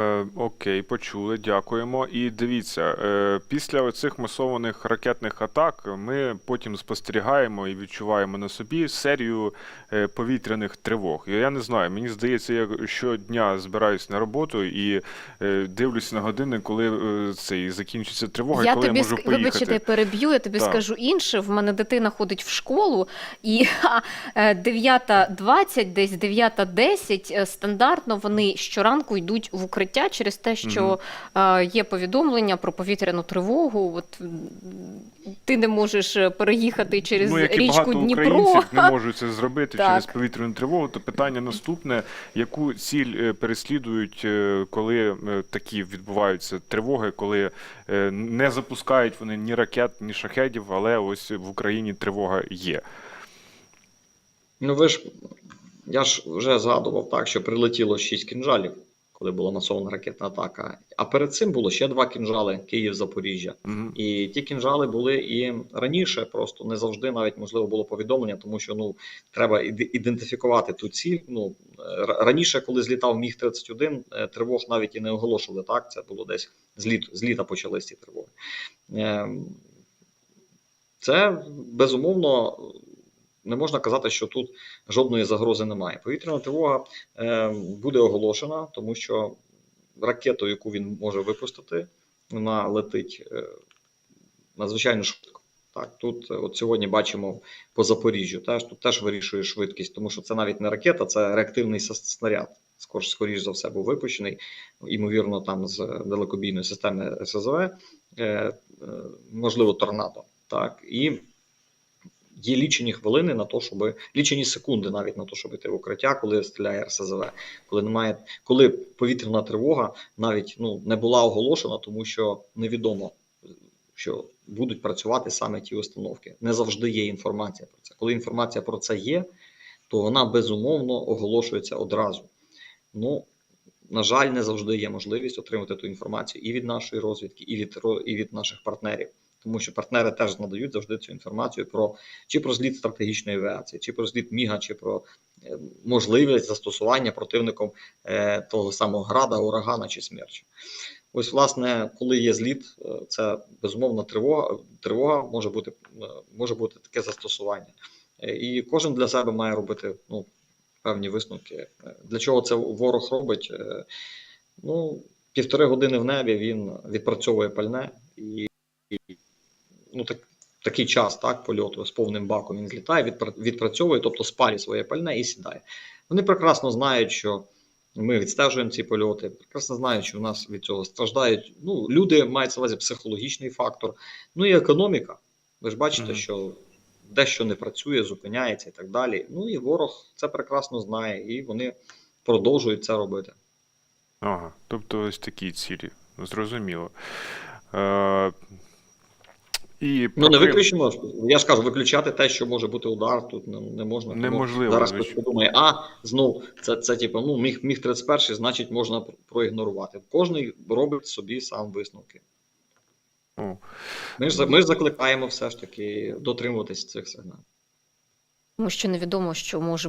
Uh, Е, Окей, почули, дякуємо. І дивіться, е, після цих масованих ракетних атак ми потім спостерігаємо і відчуваємо на собі серію е, повітряних тривог. Я не знаю, мені здається, я щодня збираюсь на роботу і е, дивлюся на години, коли е, цей закінчиться тривога, і Я коли тобі я можу ск- поїхати. вибачте, я переб'ю, я тобі Так. скажу інше. В мене дитина ходить в школу, і ха, е, 9.20, десь 9.10 е, стандартно вони щоранку йдуть в укриття через те, що е, є повідомлення про повітряну тривогу. От ти не можеш е, переїхати через ну, як і річку багато Дніпро. українців не можуть це зробити Так. через повітряну тривогу. То питання наступне: яку ціль е, переслідують, коли такі відбуваються тривоги, коли не запускають вони ні ракет, ні шахедів, але ось в Україні тривога є. Ну ви ж, я ж вже згадував так, що прилетіло 6 кінжалів, коли була масована ракетна атака. А перед цим було ще два кінжали Київ-Запоріжжя. Мгм. І ті кінжали були і раніше, просто не завжди навіть можливо було повідомлення, тому що ну треба ідентифікувати ту ціль. Ну раніше, коли злітав міг 31 е, тривог навіть і не оголошували. Так, це було десь з літ, з літа почались ці тривоги. Ем, Це безумовно не можна казати, що тут жодної загрози немає. Повітряна тривога е, буде оголошена, тому що ракету, яку він може випустити, вона летить е, надзвичайно швидко. Так, тут е, от сьогодні бачимо по Запоріжжю, теж тут теж вирішує швидкість, тому що це навіть не ракета, це реактивний снаряд. Скоріш, скоріш за все, був випущений, ймовірно, там з далекобійної системи СЗВ, можливо, торнадо. Так, і є лічені хвилини на то, щоб лічені секунди навіть на то, щоб йти в укриття, коли стріляє РСЗВ, коли немає, коли повітряна тривога навіть ну не була оголошена, тому що невідомо, що будуть працювати саме ті установки. Не завжди є інформація про це. Коли інформація про це є, то вона безумовно оголошується одразу. Ну на жаль, не завжди є можливість отримати ту інформацію і від нашої розвідки, і від і від наших партнерів. Тому що партнери теж надають завжди цю інформацію про чи про зліт стратегічної авіації, чи про зліт Міга, чи про е, можливість застосування противником е, того самого града, урагана чи смерча. Ось, власне, коли є зліт, е, це безумовно тривога. Тривога може бути може бути таке застосування, і кожен для себе має робити ну, певні висновки. Для чого це ворог робить? Ну, півтори години в небі він відпрацьовує пальне і ну, так, такий час так, польоту з повним баком він злітає, відпра- відпрацьовує, тобто спалює своє пальне і сідає. Вони прекрасно знають, що ми відстежуємо ці польоти, прекрасно знають, що в нас від цього страждають. Ну, люди мають увазі психологічний фактор, ну і економіка. Ви ж бачите, Мгм. що дещо не працює, зупиняється і так далі. Ну і ворог це прекрасно знає, і вони продовжують це робити. Ага, тобто ось такі цілі. Зрозуміло. Е, і Ну, не виключено. Я ж кажу, виключати те, що може бути удар, тут не, не можна. Неможливо, Зараз хтось подумає, а знов це, це типу, ну, міг, міг 31, значить можна проігнорувати. Кожний робить собі сам висновки. О, Ми ж, ми ж закликаємо все ж таки дотримуватись цих сигналів. Тому що невідомо, що може бути.